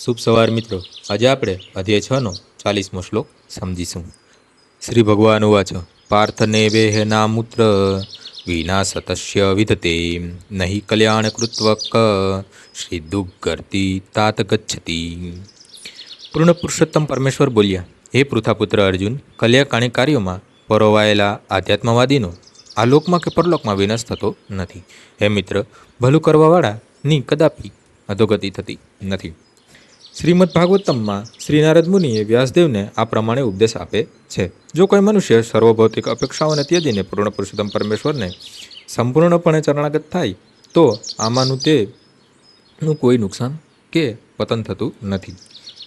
શુભ સવાર મિત્રો. આજે આપણે અધ્યાય છનો ચાલીસમો શ્લોક સમજીશું. શ્રી ભગવાન ઉવાચ પાર્થને વિના સતસ્ય વિધતે, નહીં કલ્યાણ કૃત્વક શ્રી દુર્ગર્તી તાત ગચ્છતી. પૂર્ણ પુરુષોત્તમ પરમેશ્વર બોલ્યા, હે પૃથાપુત્ર અર્જુન, કલ્યાણકારી કાર્યોમાં પરોવાયેલા આધ્યાત્મવાદીનો આ લોકમાં કે પરલોકમાં વિનાશ થતો નથી. હે મિત્ર, ભલું કરવાવાળાની કદાપી અધોગતિ થતી નથી. શ્રીમદ ભાગવતમમાં શ્રી નારદ મુનિએ વ્યાસદેવને આ પ્રમાણે ઉપદેશ આપે છે. જો કોઈ મનુષ્ય સર્વભૌતિક અપેક્ષાઓને ત્યજીને પૂર્ણ પુરુષોત્તમ પરમેશ્વરને સંપૂર્ણપણે ચરણાગત થાય, તો આમાંનું તેનું કોઈ નુકસાન કે પતન થતું નથી.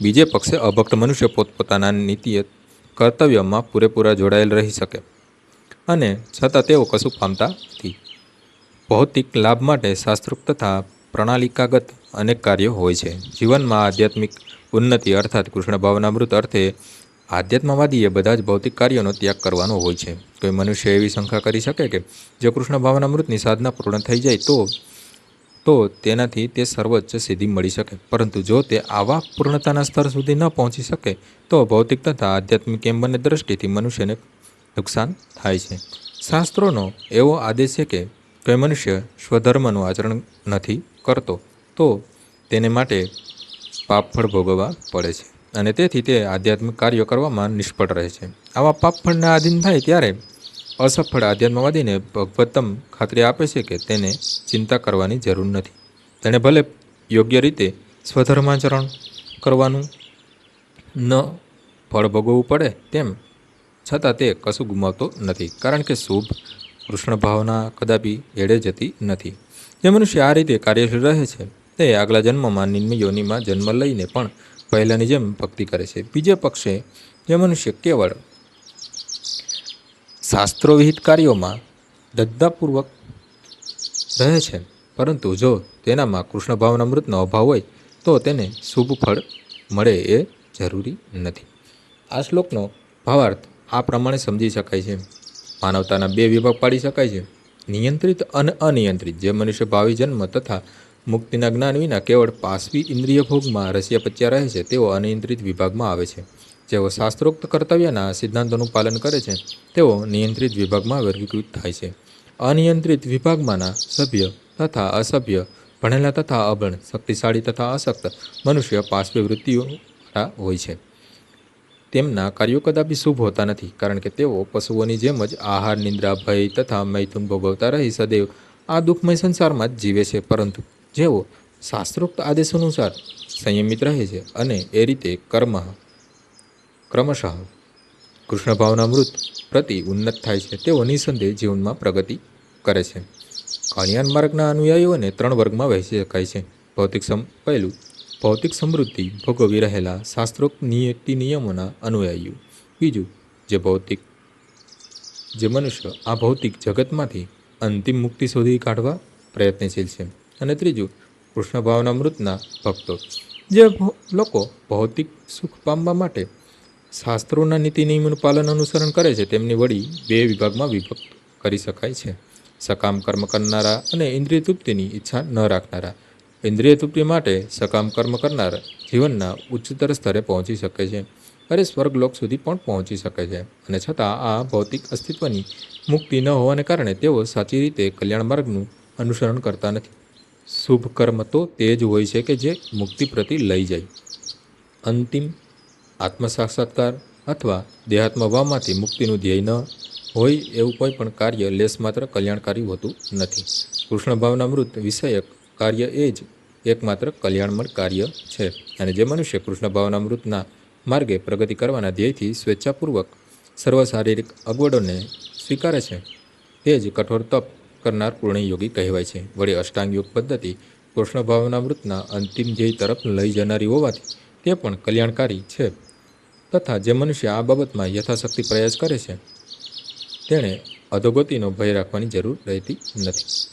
બીજે પક્ષે અભક્ત મનુષ્ય પોતપોતાના નીતિય કર્તવ્યમાં પૂરેપૂરા જોડાયેલ રહી શકે અને છતાં તેઓ કશું પામતા નથી. ભૌતિક લાભ માટે શાસ્ત્રોક્ત તથા પ્રણાલિકાગત અનેક કાર્યો હોય છે. જીવનમાં આધ્યાત્મિક ઉન્નતિ અર્થાત કૃષ્ણ ભાવનામૃત અર્થે આધ્યાત્મવાદીએ બધા જ ભૌતિક કાર્યોનો ત્યાગ કરવાનો હોય છે. કોઈ મનુષ્ય એવી શંકા કરી શકે કે જો કૃષ્ણ ભાવનામૃતની સાધના પૂર્ણ થઈ જાય તો તો તેનાથી તે સર્વોચ્ચ સિદ્ધિ મળી શકે. પરંતુ જો તે આવા પૂર્ણતાના સ્તર સુધી ન પહોંચી શકે, તો ભૌતિક તથા આધ્યાત્મિક એમ બંને દ્રષ્ટિથી મનુષ્યને નુકસાન થાય છે. શાસ્ત્રોનો એવો આદેશ છે કે કોઈ મનુષ્ય સ્વધર્મનું આચરણ નથી કરતો, તો તેને માટે પાપફળ ભોગવવા પડે છે અને તેથી તે આધ્યાત્મિક કાર્યો કરવામાં નિષ્ફળ રહે છે. આવા પાપફળના આધીન થાય ત્યારે અસફળ આધ્યાત્મવાદીને ભગવતમ ખાતરી આપે છે કે તેને ચિંતા કરવાની જરૂર નથી. તેણે ભલે યોગ્ય રીતે સ્વધર્માચરણ કરવાનું ન ફળ ભોગવવું પડે તેમ છતાં તે કશું ગુમાવતો નથી, કારણ કે શુભ કૃષ્ણ ભાવના કદાપી એડે જતી નથી. જે મનુષ્ય આ રીતે કાર્યશીલ રહે છે, તે આગલા જન્મમાં નિમ્ન યોનિમાં જન્મ લઈને પણ પહેલાંની જેમ ભક્તિ કરે છે. બીજે પક્ષે જે મનુષ્ય કેવળ શાસ્ત્રોવિહિત કાર્યોમાં દદ્દાપૂર્વક રહે છે, પરંતુ જો તેનામાં કૃષ્ણ ભાવનામૃતનો અભાવ હોય, તો તેને શુભ ફળ મળે એ જરૂરી નથી. આ શ્લોકનો ભાવાર્થ આ પ્રમાણે સમજી શકાય છે. માનવતાના બે વિભાગ પાડી શકાય છે. નિયંત્રિત અને અનિયંત્રિત, જે મનુષ્ય ભાવિ જન્મ તથા મુક્તિના જ્ઞાન વિના કેવળ પાસવી ઇન્દ્રિય ભોગમાં રસિયા પચ્યા રહે છે, તેઓ અનિયંત્રિત વિભાગમાં આવે છે. જેઓ શાસ્ત્રોક્ત કર્તવ્યના સિદ્ધાંતોનું પાલન કરે છે, તેઓ નિયંત્રિત વિભાગમાં વર્ગીકૃત થાય છે. અનિયંત્રિત વિભાગમાંના સભ્ય તથા અસભ્ય, ભણેલા તથા અભણ, શક્તિશાળી તથા અશક્ત મનુષ્ય પાસવી વૃત્તિઓ હોય છે. તેમના કાર્યો કદાપી શુભ હોતા નથી, કારણ કે તેઓ પશુઓની જેમ જ આહાર, નિંદ્રા, ભય તથા મૈથુન ભોગવતા રહી, સદૈવ આ દુઃખમય સંસારમાં જ જીવે છે. પરંતુ જેઓ શાસ્ત્રોક્ત આદેશ અનુસાર સંયમિત રહે છે અને એ રીતે કર્મ ક્રમશઃ કૃષ્ણ ભાવના મૃત પ્રતિ ઉન્નત થાય છે, તેઓ નિસંદેહ જીવનમાં પ્રગતિ કરે છે. કલ્યાણ માર્ગના અનુયાયીઓને ત્રણ વર્ગમાં વહેંચી શકાય છે. ભૌતિક સમ પહેલું ભૌતિક સમૃદ્ધિ ભોગવી રહેલા શાસ્ત્રોક્ત નિયતિ નિયમોના અનુયાયીઓ. બીજું, જે ભૌતિક, જે મનુષ્ય આ ભૌતિક જગતમાંથી અંતિમ મુક્તિ શોધી કાઢવા પ્રયત્નશીલ છે. અને ત્રીજું કૃષ્ણ ભાવના મૃતના ભક્તો. જે લોકો ભૌતિક સુખ પામવા માટે શાસ્ત્રોના નીતિ નિયમોનું પાલન અનુસરણ કરે છે, તેમની વળી બે વિભાગમાં વિભક્ત કરી શકાય છે. સકામ કર્મ કરનારા અને ઇન્દ્રિય તૃપ્તિની ઈચ્છા ન રાખનારા. ઇન્દ્રિય તૃપ્તિ માટે સકામ કર્મ કરનાર જીવનના ઉચ્ચતર સ્તરે પહોંચી શકે છે અરે સ્વર્ગલોક સુધી પણ પહોંચી શકે છે. અને છતાં આ ભૌતિક અસ્તિત્વની મુક્તિ ન હોવાને કારણે તેઓ સાચી રીતે કલ્યાણ માર્ગનું અનુસરણ કરતા નથી. શુભ કર્મ તો તે જ હોય છે કે જે મુક્તિ પ્રતિ લઈ જાય. અંતિમ આત્મ સાક્ષાત્કાર અથવા દેહાત્મભાવમાંથી મુક્તિનું ધ્યેય ન હોય એવું કોઈ પણ કાર્ય લેશ માત્ર કલ્યાણકારી હોતું નથી. કૃષ્ણ ભાવના મૃત વિષયક કાર્ય એ જ એકમાત્ર કલ્યાણમય કાર્ય છે. અને જે મનુષ્ય કૃષ્ણ ભાવનામૃતના માર્ગે પ્રગતિ કરવાના ધ્યેયથી સ્વેચ્છાપૂર્વક સર્વ શારીરિક અગવડોને સ્વીકારે છે. તે જ કઠોર તપ કરનાર પૂર્ણયોગી કહેવાય છે. વળી અષ્ટાંગયોગ પદ્ધતિ કૃષ્ણ ભાવનામૃતના અંતિમ ધ્યેય તરફ લઈ જનારી હોવાથી તે પણ કલ્યાણકારી છે. તથા જે મનુષ્ય આ બાબતમાં યથાશક્તિ પ્રયાસ કરે છે, તેણે અધોગતિનો ભય રાખવાની જરૂર રહેતી નથી.